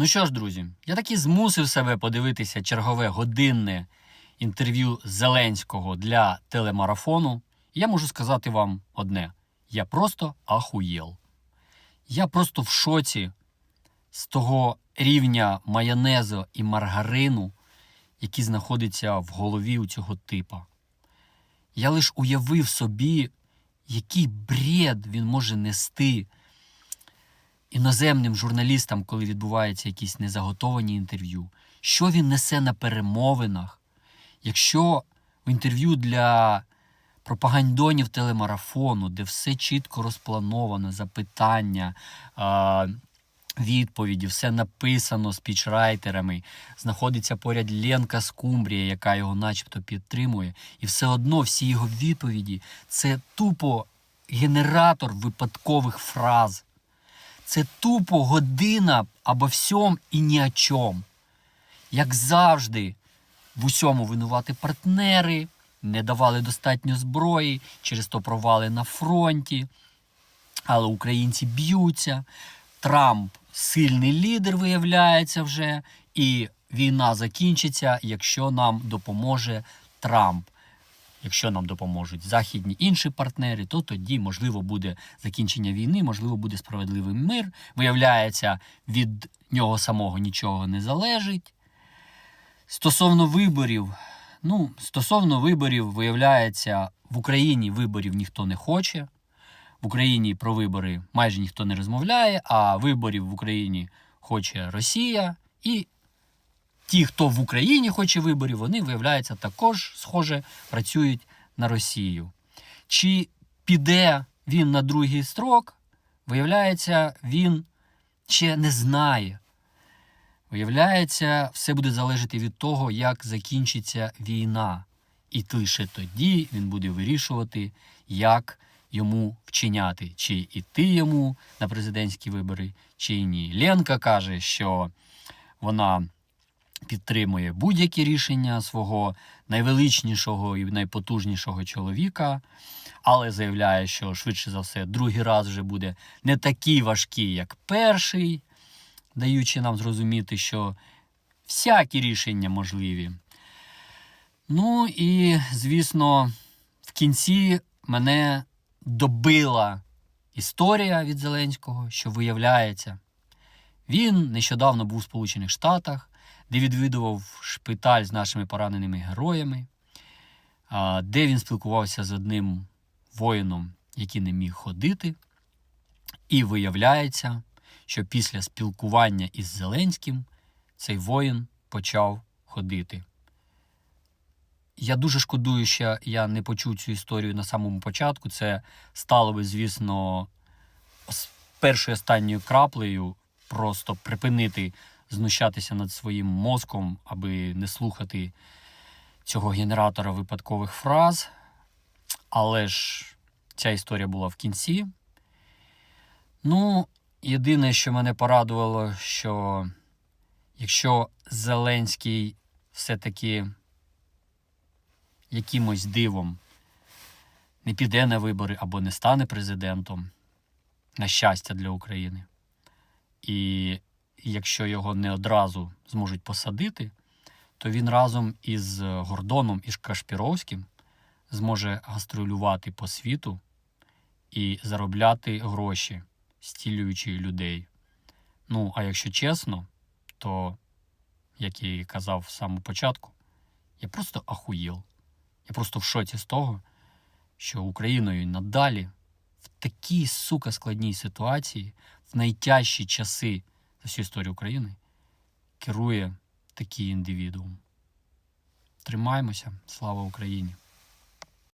Ну що ж, друзі, я таки змусив себе подивитися чергове годинне інтерв'ю Зеленського для телемарафону. І я можу сказати вам одне: я просто ахуєл. Я просто в шоці з того рівня майонезу і маргарину, який знаходиться в голові у цього типа. Я лише уявив собі, який бред він може нести іноземним журналістам, коли відбуваються якісь незаготовані інтерв'ю. Що він несе на перемовинах? Якщо в інтерв'ю для пропагандонів телемарафону, де все чітко розплановано, запитання, відповіді, все написано спічрайтерами, знаходиться поряд Ленка Скумбрія, яка його начебто підтримує, і все одно всі його відповіді це тупо генератор випадкових фраз. Це тупо година або всьом і ні о чому. Як завжди, в усьому винувати партнери, не давали достатньо зброї, через то провали на фронті. Але українці б'ються. Трамп сильний лідер виявляється вже, і війна закінчиться, якщо нам допоможе Трамп. Якщо нам допоможуть західні інші партнери, то тоді можливо буде закінчення війни, можливо, буде справедливий мир. Виявляється, від нього самого нічого не залежить. Стосовно виборів, ну, стосовно виборів, виявляється, в Україні виборів ніхто не хоче. В Україні про вибори майже ніхто не розмовляє, а виборів в Україні хоче Росія. І ті, хто в Україні хоче виборів, вони, виявляється, також, схоже, працюють на Росію. Чи піде він на другий строк, виявляється, він ще не знає. Виявляється, все буде залежати від того, як закінчиться війна. І лише тоді він буде вирішувати, як йому вчиняти, чи йти йому на президентські вибори, чи ні. Ленка каже, що вона підтримує будь-які рішення свого найвеличнішого і найпотужнішого чоловіка, але заявляє, що швидше за все другий раз вже буде не такий важкий, як перший, даючи нам зрозуміти, що всякі рішення можливі. Ну і, звісно, в кінці мене добила історія від Зеленського, що виявляється, він нещодавно був у Сполучених Штатах, де відвідував шпиталь з нашими пораненими героями, де він спілкувався з одним воїном, який не міг ходити. І виявляється, що після спілкування із Зеленським цей воїн почав ходити. Я дуже шкодую, що я не почув цю історію на самому початку. Це стало би, звісно, першою останньою краплею просто припинити знущатися над своїм мозком, аби не слухати цього генератора випадкових фраз. Але ж ця історія була в кінці. Ну, єдине, що мене порадувало, що якщо Зеленський все-таки якимось дивом не піде на вибори або не стане президентом, на щастя для України. І якщо його не одразу зможуть посадити, то він разом із Гордоном і Кашпіровським зможе гастролювати по світу і заробляти гроші, стілюючи людей. Ну, а якщо чесно, то, як я і казав з самого початку, я просто ахуєл. Я просто в шоці з того, що Україною надалі в такій сука складній ситуації, в найтяжчі часи за всю історію України, керує такий індивідуум. Тримаємося, слава Україні!